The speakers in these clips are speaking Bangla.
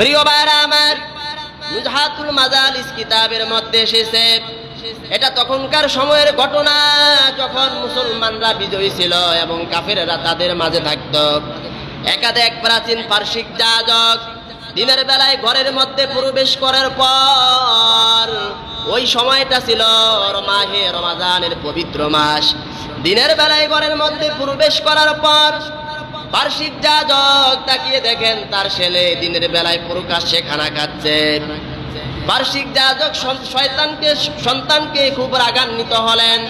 প্রিয় ভাইরা আমার মুজাহাতুল মাজালিস কিতাবের মধ্যে এসেছে। এটা তখনকার সময়ের ঘটনা যখন মুসলমানরা বিজয়ী ছিল এবং কাফেরেরা তাদের মাঝে থাকত। একাধিক প্রাচীন পার্শ্বিক যাজক দিনের বেলায় ঘরের মধ্যে প্রবেশ করার পর ওই সময়টা ছিল মাহে রমাজানের পবিত্র মাস। দিনের বেলায় ঘরের মধ্যে প্রবেশ করার পর বার্ষিক যাজক তাকিয়ে দেখেন তার ছেলে দিনের বেলায় প্রকাশ্যে খানা খাচ্ছে। বার্ষিক যাজক শয়তানকে সন্তানকে খুব রাগান্বিত হলেন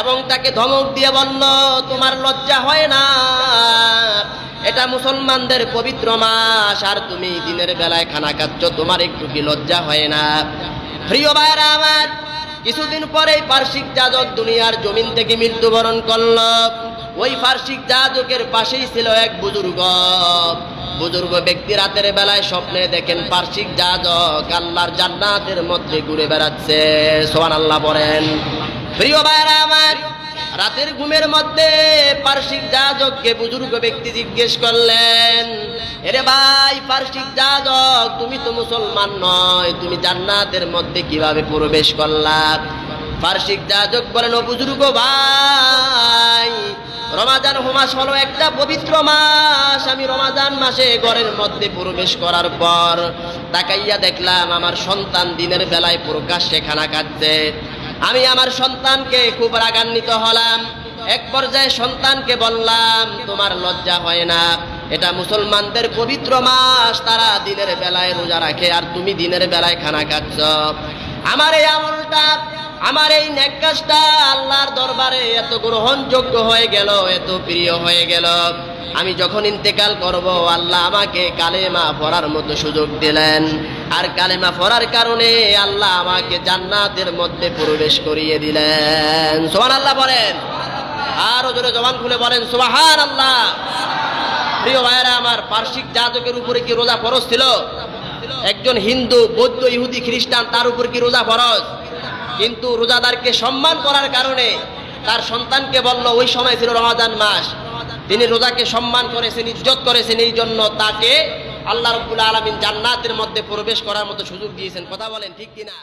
এবং তাকে ধমক দিয়ে বলল, তোমার লজ্জা হয় না। এটা মুসলমানদের পবিত্র মাস, আর তুমি দিনের বেলায় খানা খাচ্ছ, তোমার একটু কি লজ্জা হয় না? প্রিয় ভাইরা আমার, কিছুদিন পরেই বার্ষিক যাজক দুনিয়ার জমিন থেকে মৃত্যুবরণ করল। ওই ফার্সিক যাজকের পাশেই ছিল এক বুজুর্গ। বুজুর্গ ব্যক্তি রাতের বেলায় স্বপ্নে দেখেন পার্শ্বিক যাজক আল্লাহর জান্নাতের মধ্যে ঘুরে বেড়াচ্ছে। সোহান আল্লাহ বলেন, প্রিয় ভাইরা আমার, রাতের ঘুমের মধ্যে পার্শ্বিক যাজককে বুজুর্গ ব্যক্তি জিজ্ঞেস করলেন, এরে ভাই পার্শ্বিক যাজক তুমি তো মুসলমান নয়, তুমি জান্নাতের মধ্যে কীভাবে প্রবেশ করলা? পার্শ্বিক যাজক বলেন, ও বুজুর্গ ভাই রমাজান মাস হলো একটা পবিত্র মাস। আমি রমাজান মাসে ঘরের মধ্যে প্রবেশ করার পর তাকাইয়া দেখলাম আমার সন্তান দিনের বেলায় প্রকাশ্যে খানা খাচ্ছে আমি আমার সন্তানকে খুব রাগান্বিত হলাম। এক পর্যায়ে সন্তানকে বললাম, তোমার লজ্জা হয় না। এটা মুসলমানদের পবিত্র মাস। তারা দিনের বেলায় রোজা রাখে আর তুমি দিনের বেলায় খানা খাচ্ছ। আমার এই আমলটা আমার এই নেকাজটা আল্লাহর দরবারে এত গ্রহণযোগ্য হয়ে গেল, এত প্রিয় হয়ে গেল। আমি যখন ইন্তেকাল করব, আল্লাহ আমাকে কালেমা পড়ার মতো সুযোগ দিলেন। আর কালেমা পড়ার কারণে আল্লাহ আমাকে জান্নাতের মধ্যে প্রবেশ করিয়ে দিলেন। সোহান আল্লাহ বলেন। আরও জোরে জবান খুলে বলেন সোহান আল্লাহ প্রিয় ভাইয়েরা, আমার পার্শ্বিক জাতকের উপরে কি রোজা ফরজ ছিল? একজন হিন্দু, বৌদ্ধ, ইহুদি, খ্রিস্টান, তার উপর কি রোজা ফরজ? কিন্তু রোজাদারকে সম্মান করার কারণে তার সন্তানকে বলল, ওই সময় ছিল রমাদান মাস। তিনি রোজাকে সম্মান করেছেন, ইজ্জত করেছেন, এই জন্য তাকে আল্লাহ রব্বুল আলমিন জান্নাতের মধ্যে প্রবেশ করার মতো সুযোগ দিয়েছেন। কথা বলেন ঠিক কিনা?